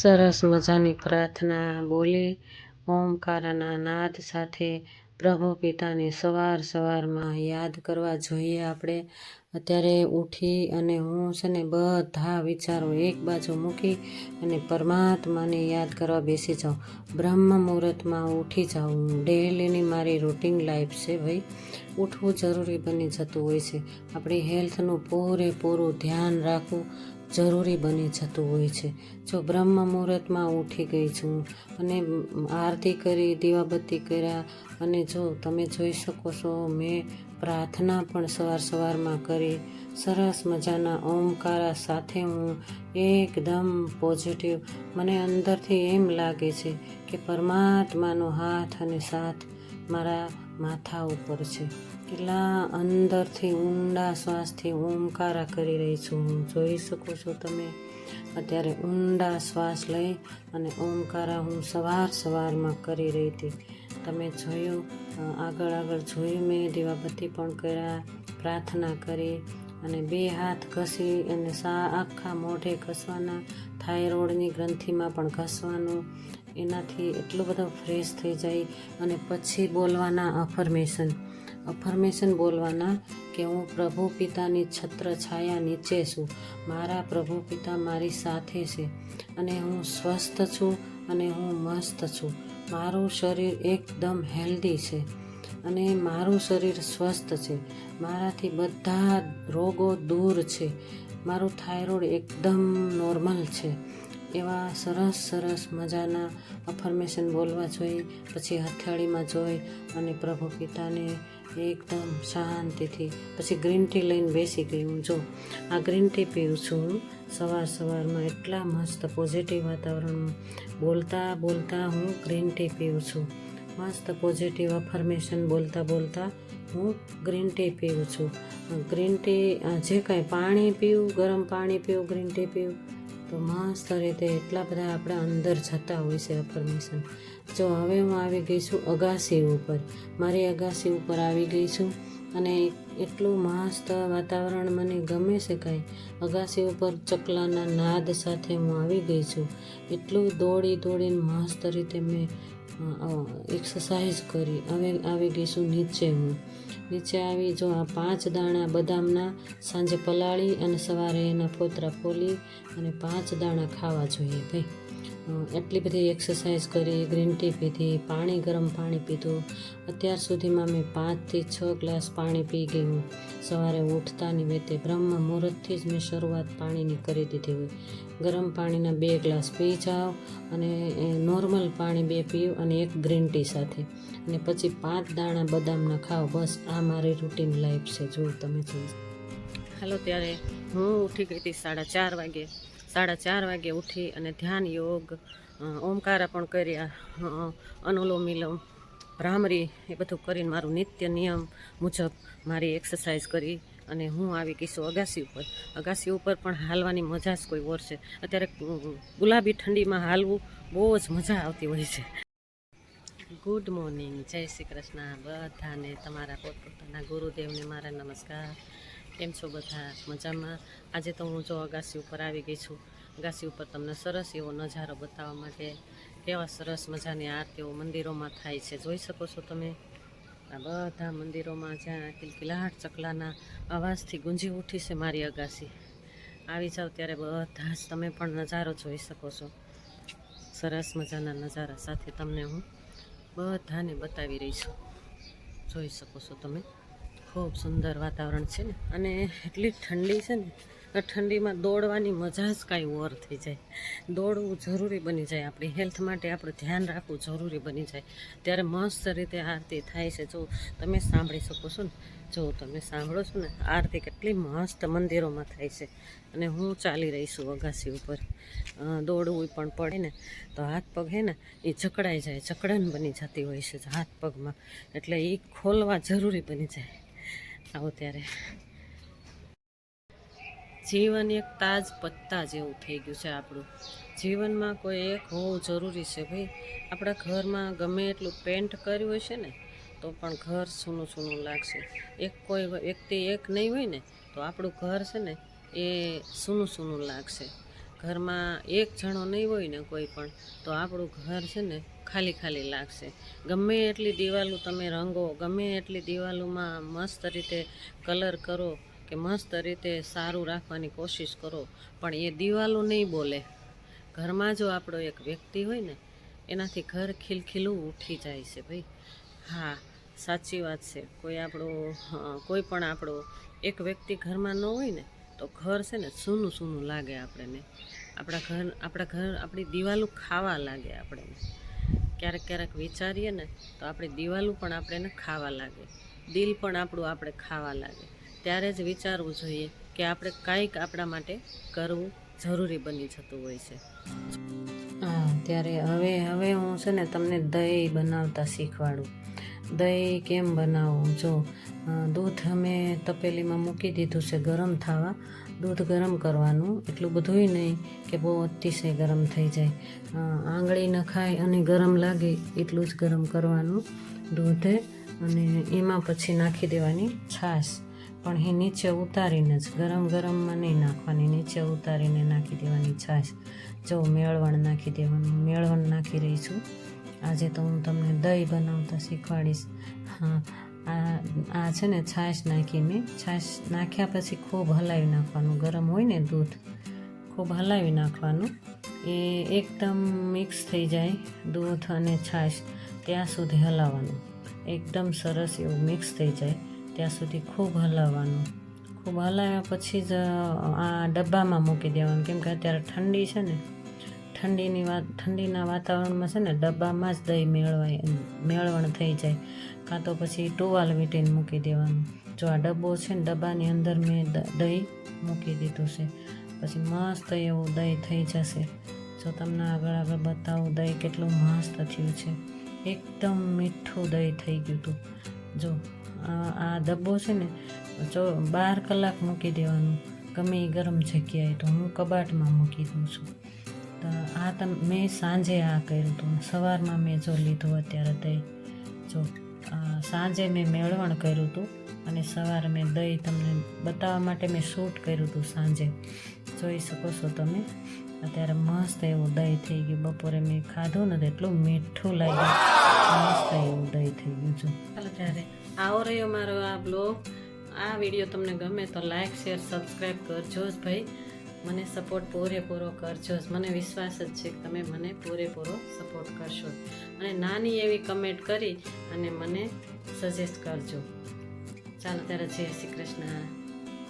સરસ મજાની પ્રાર્થના બોલી ઓમકારના નાદ સાથે પ્રભુ પિતાને સવાર સવારમાં યાદ કરવા જોઈએ આપણે. અત્યારે ઉઠી અને હું છે ને બધા વિચારો એક બાજુ મૂકી અને પરમાત્માને યાદ કરવા બેસી જાઉં. બ્રહ્મ મુહૂર્તમાં ઉઠી જાઉં. ડેલીની મારી રૂટિન લાઈફ છે ભાઈ. ઉઠવું જરૂરી બની જતું હોય છે. આપણી હેલ્થનું પૂરેપૂરું ધ્યાન રાખવું જરૂરી બની જતું હોય છે. જો બ્રહ્મ મુહૂર્તમાં ઉઠી ગઈ છું અને આરતી કરી, દીવાબત્તી કર્યા અને જો તમે જોઈ શકો છો, મેં પ્રાર્થના પણ સવાર સવારમાં કરી. સરસ મજાના ઓમકારા સાથે હું એકદમ પોઝિટિવ મને અંદરથી એમ લાગે છે કે પરમાત્માનો હાથ અને સાથ મારા માથા ઉપર છે. કેટલા અંદરથી ઊંડા શ્વાસથી ઓમકારા કરી રહી છું. હું જોઈ શકો છો તમે અત્યારે ઊંડા શ્વાસ લઈ અને ઓમકારા હું સવાર સવારમાં કરી રહી હતી. તમે જોયું આગળ આગળ જોયું મેં દીવાબત્તી પણ કર્યા, પ્રાર્થના કરી અને બે હાથ ઘસી અને સા આખા મોઢે ઘસવાના થાઇરોઇડની ગ્રંથિમાં પણ ઘસવાનું. એનાથી એટલો બધો ફ્રેશ થઈ જાય અને પછી બોલવાના અફર્મેશન. અફર્મેશન બોલવાના કે હું પ્રભુ પિતાની છત્ર છાયા નીચે છું. મારા પ્રભુ પિતા મારી સાથે છે અને હું સ્વસ્થ છું અને હું મસ્ત છું. મારું શરીર એકદમ હેલ્ધી છે. અને મારું શરીર સ્વસ્થ છે. મારાથી બધા રોગો દૂર છે. મારું થાઇરોઇડ એકદમ નોર્મલ છે. એવા સરસ સરસ મજાના અફર્મેશન બોલવા જોઈએ પછી હથેળીમાં જોઈ અને પ્રભુ પિતાને એકદમ શાંતિથી, પછી ગ્રીન ટી લઈને બેસી ગઈ હું. જો, આ ગ્રીન ટી પીવું છું. સવાર સવારમાં એટલા મસ્ત પોઝિટિવ વાતાવરણમાં બોલતા બોલતા હું ગ્રીન ટી પીવું છું. મસ્ત પોઝિટિવ અફર્મેશન બોલતા બોલતા હું ગ્રીન ટી પીવું છું. ગ્રીન ટી જે કાંઈ પાણી પીવું, ગરમ પાણી પીવું ગ્રીન ટી પીવું, તો મસ્ત રીતે એટલા બધા આપણા અંદર જતા હોય છે અફર્મેશન જો હવે હું આવી ગઈ છું અગાસી ઉપર. મારી અગાસી ઉપર આવી ગઈ છું અને એટલું મસ્ત વાતાવરણ મને ગમે છે કાંઈ અગાસી ઉપર ચકલાના નાદ સાથે હું આવી ગઈ છું. એટલું દોડી દોડીને મસ્ત રીતે મેં એક્સરસાઇઝ કરી. હવે આવી ગઈ છું નીચે હું. નીચે આવી જો આ પાંચ દાણા બદામના સાંજે પલાળી અને સવારે એના ફોતરા ફોલી અને પાંચ દાણા ખાવા જોઈએ ભાઈ. એટલી બધી એક્સરસાઇઝ કરી ગ્રીન ટી પીધી, પાણી, ગરમ પાણી પીધું. અત્યાર સુધીમાં મેં પાંચથી છ ગ્લાસ પાણી પી ગઈ હું. સવારે ઉઠતાની વેતે બ્રહ્મ મુહૂર્તથી જ મેં શરૂઆત પાણીની કરી દીધી હોય. ગરમ પાણીના બે ગ્લાસ પી જાઓ અને નોર્મલ પાણી બે પીઓ અને એક ગ્રીન ટી સાથે. અને પછી પાંચ દાણા બદામના ખાઓ. બસ, આ મારી રૂટીન લાઈફ છે. જો તમે જોઈ હાલો, ત્યારે હું ઉઠી ગઈ હતી સાડા ચાર વાગે. સાડા ચાર વાગે ઉઠી અને ધ્યાન યોગ ઓમકારા પણ કર્યા. અનુલોમ વિલોમ ભ્રામરી એ બધું કરીને મારું નિત્ય નિયમ મુજબ મારી એક્સરસાઇઝ કરી અને હું આવી છું અગાસી ઉપર. અગાસી ઉપર પણ હાલવાની મજા જ કોઈ ઓર છે. અત્યારે ગુલાબી ઠંડીમાં હાલવું બહુ જ મજા આવતી હોય છે. ગુડ મોર્નિંગ જય શ્રી કૃષ્ણ. બધાને તમારા પોતપોતાના ગુરુદેવને મારા નમસ્કાર. કેમ છો બધા? મજામાં? આજે તો હું જો અગાસી ઉપર આવી ગઈ છું. અગાસી ઉપર તમને સરસ એવો નજારો બતાવવા માટે. કેવા સરસ મજાની આરતીઓ મંદિરોમાં થાય છે. જોઈ શકો છો તમે? આ બધા મંદિરોમાં જ્યાં કિલકિલાટ ચકલાના અવાજથી ગુંજી ઉઠી છે મારી અગાસી. આવી જાઓ ત્યારે બધા જ તમે પણ નજારો જોઈ શકો છો. સરસ મજાના નજારા સાથે તમને હું બધાને બતાવી રહી છું. જોઈ શકો છો તમે? ખૂબ સુંદર વાતાવરણ છે ને. અને એટલી ઠંડી છે ને ઠંડીમાં દોડવાની મજા જ કાંઈ ઓર થઈ જાય. દોડવું જરૂરી બની જાય. આપણી હેલ્થ માટે આપણું ધ્યાન રાખવું જરૂરી બની જાય. ત્યારે મસ્ત રીતે આરતી થાય છે. જો તમે સાંભળી શકો છો ને, જો તમે સાંભળો છો ને, આરતી કેટલી મસ્ત મંદિરોમાં થાય છે. અને હું ચાલી રહી છું અગાસી ઉપર. દોડવું પણ પડે ને, તો હાથ પગ હે ને, એ જકડાઈ જાય જકડન બની જતી હોય છે હાથ પગમાં. એટલે એ ખોલવા જરૂરી બની જાય. આવો ત્યારે. જીવન એક તાજ પત્તા જેવું થઈ ગયું છે આપણું. જીવનમાં કોઈ એક હોવું જરૂરી છે ભાઈ. આપણા ઘરમાં ગમે એટલું પેન્ટ કર્યું હશે ને, તો પણ ઘર સૂનું સૂનું લાગશે. એક કોઈ વ્યક્તિ એક નહીં હોય ને, તો આપણું ઘર છે ને, એ સૂનું સૂનું લાગશે. ઘરમાં એક જણો નહીં હોય ને કોઈ પણ, તો આપણું ઘર છે ને ખાલી ખાલી લાગશે. ગમે એટલી દિવાલો તમે રંગો, ગમે એટલી દિવાલોમાં મસ્ત રીતે કલર કરો કે મસ્ત રીતે સારું રાખવાની કોશિશ કરો, પણ એ દિવાલો નહીં બોલે. ઘરમાં જો આપણો એક વ્યક્તિ હોય ને, એનાથી ઘર ખીલખીલું ઉઠી જાય છે ભાઈ. હા, સાચી વાત છે. કોઈ આપણો કોઈ પણ આપણો, એક વ્યક્તિ ઘરમાં ન હોય ને તો ઘર છે ને સૂનું સૂનું લાગે આપણને. આપણા ઘર આપણા ઘર, આપણી દિવાલો ખાવા લાગે આપણને. ક્યારેક ક્યારેક વિચારીએ ને તો આપણી દિવાલું પણ આપણને ખાવા લાગે. દિલ પણ આપણું આપણે ખાવા લાગે. ત્યારે જ વિચારવું જોઈએ કે આપણે કાંઈક આપણા માટે કરવું જરૂરી બની જતું હોય છે. હા, ત્યારે હવે હવે હું છે ને તમને દહીં બનાવતા શીખવાડું. દહીં કેમ બનાવવું જો દૂધ મેં તપેલીમાં મૂકી દીધું છે ગરમ થવા. દૂધ ગરમ કરવાનું, એટલું બધુંય નહીં કે બહુ અતિશય ગરમ થઈ જાય. આંગળી નખાય અને ગરમ લાગે એટલું જ ગરમ કરવાનું દૂધે અને એમાં પછી નાખી દેવાની છાશ. પણ એ નીચે ઉતારીને જ, ગરમ ગરમમાં નહીં નાખવાની, નીચે ઉતારીને નાખી દેવાની છાશ. જો, મેળવણ નાખી દેવાનું, મેળવણ નાખી રહી છું આજે તો હું તમને દહીં બનાવતા શીખવાડીશ. હા, આ આ છે ને છાશ નાખીને, છાશ નાખ્યા પછી ખૂબ હલાવી નાખવાનું, ગરમ હોય ને દૂધ, ખૂબ હલાવી નાખવાનું. એ એકદમ મિક્સ થઈ જાય દૂધ અને છાશ ત્યાં સુધી હલાવવાનું. એકદમ સરસ એવું મિક્સ થઈ જાય ત્યાં સુધી ખૂબ હલાવવાનું. ખૂબ હલાવ્યા પછી જ આ ડબ્બામાં મૂકી દેવાનું, કેમ કે અત્યારે ઠંડી છે ને. ઠંડીની વાત, ઠંડીના વાતાવરણમાં છે ને ડબ્બામાં જ દહીં મેળવાય મેળવણ થઈ જાય. કાં તો પછી ટુવાલ વીટીને મૂકી દેવાનું. જો આ ડબ્બો છે ને ડબ્બાની અંદર મેં દહીં મૂકી દીધું છે. પછી મસ્ત એવું દહીં થઈ જશે. જો તમને આગળ આગળ બતાવું, દહીં કેટલું મસ્ત થયું છે. એકદમ મીઠું દહીં થઈ ગયું હતું. જો, આ ડબ્બો છે ને જો બાર કલાક મૂકી દેવાનું. ગમે એ ગરમ જગ્યાએ તો હું કબાટમાં મૂકી દઉં છું. તો આ તમ, મેં સાંજે આ કર્યું હતું. સવારમાં મેં જો લીધું અત્યારે દહીં. જો સાંજે મેં મેળવણ કર્યું હતું અને સવારે મેં દહીં તમને બતાવવા માટે મેં શૂટ કર્યું હતું સાંજે. જોઈ શકો છો તમે. અત્યારે મસ્ત એવું દહીં થઈ ગયું. બપોરે મેં ખાધું ને એટલું મીઠું લાગ્યું. મસ્ત એવું દહીં થઈ ગયું. છું ચાલો ત્યારે આવો રહ્યો મારો આ બ્લોગ આ વીડિયો તમને ગમે તો લાઈક શેર સબસ્ક્રાઈબ કરજો જ ભાઈ. મને સપોર્ટ પૂરેપૂરો કરજો મને વિશ્વાસ જ છે કે તમે મને પૂરેપૂરો સપોર્ટ કરશો. અને નાની એવી કમેન્ટ કરી અને મને સજેસ્ટ કરજો. ચાલો, ત્યારે જય શ્રી કૃષ્ણ.